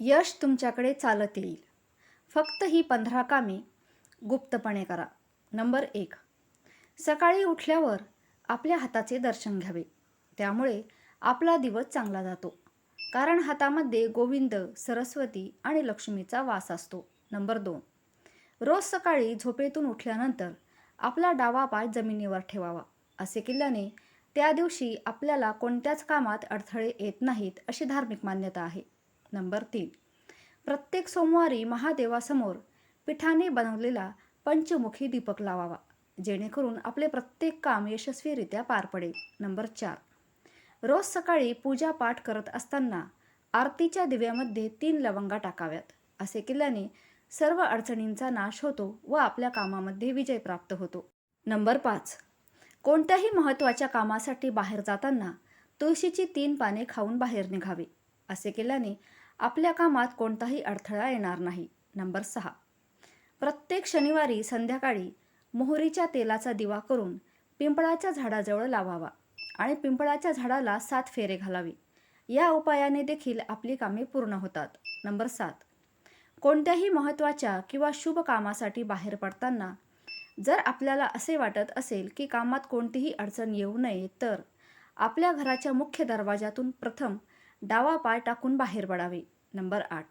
यश तुमच्याकडे चालत येईल. फक्त ही पंधरा कामे गुप्तपणे करा. नंबर एक. सकाळी उठल्यावर आपल्या हाताचे दर्शन घ्यावे. त्यामुळे आपला दिवस चांगला जातो. कारण हातामध्ये गोविंद सरस्वती आणि लक्ष्मीचा वास असतो. नंबर दोन. रोज सकाळी झोपेतून उठल्यानंतर आपला डावा पाय जमिनीवर ठेवावा. असे केल्याने त्या दिवशी आपल्याला कोणत्याच कामात अडथळे येत नाहीत अशी धार्मिक मान्यता आहे. नंबर तीन. प्रत्येक सोमवारी महादेवासमोर पिठाने बनवलेला पंचमुखी दीपक लावावा जेणेकरून आपले प्रत्येक काम यशस्वीरित्या पार पडेल. नंबर चार. रोज सकाळी पूजा पाठ करत असताना आरतीच्या दिव्यामध्ये तीन लवंगा टाकाव्यात असे केल्याने सर्व अडचणींचा नाश होतो व आपल्या कामामध्ये विजय प्राप्त होतो. नंबर पाच. कोणत्याही महत्त्वाच्या कामासाठी बाहेर जाताना तुळशीची तीन पाने खाऊन बाहेर निघावे असे केल्याने आपल्या कामात कोणताही अडथळा येणार नाही. नंबर सहा. प्रत्येक शनिवारी संध्याकाळी मोहरीच्या तेलाचा दिवा करून पिंपळाच्या झाडाजवळ लावावा आणि पिंपळाच्या झाडाला सात फेरे घालावे. या उपायाने देखील आपली कामे पूर्ण होतात. नंबर सात. कोणत्याही महत्त्वाच्या किंवा शुभ कामासाठी बाहेर पडताना जर आपल्याला असे वाटत असेल की कामात कोणतीही अडचण येऊ नये तर आपल्या घराच्या मुख्य दरवाजातून प्रथम डावा पाय टाकून बाहेर पडावे. नंबर आठ.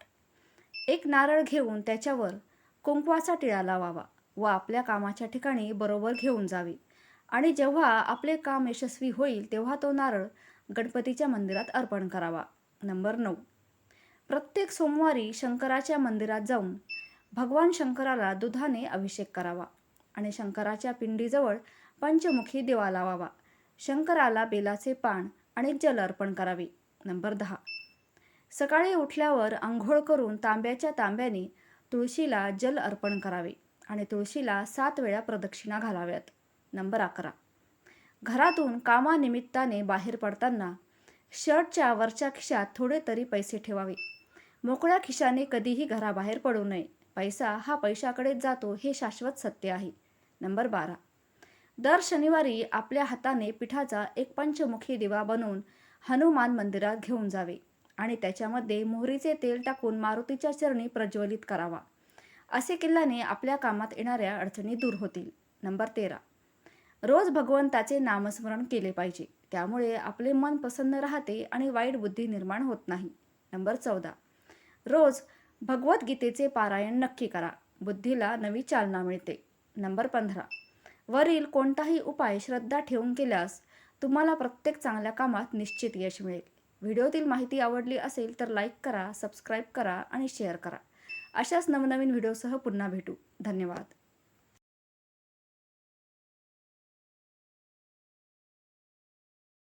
एक नारळ घेऊन त्याच्यावर कुंकवाचा टिळा लावावा व आपल्या कामाच्या ठिकाणी बरोबर घेऊन जावे. आणि जेव्हा आपले काम यशस्वी होईल तेव्हा तो नारळ गणपतीच्या मंदिरात अर्पण करावा. नंबर नऊ. प्रत्येक सोमवारी शंकराच्या मंदिरात जाऊन भगवान शंकराला दुधाने अभिषेक करावा आणि शंकराच्या पिंडीजवळ पंचमुखी दिवा लावावा. शंकराला बेलाचे पान आणि जल अर्पण करावे. नंबर दहा. सकाळी उठल्यावर आंघोळ करून तांब्याच्या तांब्याने तुळशीला जल अर्पण करावे आणि तुळशीला सात वेळा प्रदक्षिणा घालाव्यात. नंबर अकरा. घरातून कामानिमित्ताने बाहेर पडताना शर्टच्या वरच्या खिशात थोडे तरी पैसे ठेवावे. मोकळ्या खिशाने कधीही घराबाहेर पडू नये. पैसा हा पैशाकडेच जातो हे शाश्वत सत्य आहे. नंबर बारा. दर शनिवारी आपल्या हाताने पिठाचा एक पंचमुखी दिवा बनवून हनुमान मंदिरात घेऊन जावे आणि त्याच्यामध्ये मोहरीचे तेल टाकून मारुतीच्या चरणी प्रज्वलित करावा. असे केल्याने आपल्या कामात येणाऱ्या अडचणी दूर होतील. नंबर तेरा. रोज भगवंताचे नामस्मरण केले पाहिजे. त्यामुळे आपले मन प्रसन्न राहते आणि वाईट बुद्धी निर्माण होत नाही. नंबर चौदा. रोज भगवद्गीतेचे पारायण नक्की करा. बुद्धीला नवी चालना मिळते. नंबर पंधरा. वरील कोणताही उपाय श्रद्धा ठेवून केल्यास तुम्हाला प्रत्येक चांगल्या कामात निश्चित यश मिळेल. व्हिडिओतील माहिती आवडली असेल तर लाईक करा सबस्क्राईब करा आणि शेअर करा. अशाच नवनवीन व्हिडिओसह पुन्हा भेटू. धन्यवाद.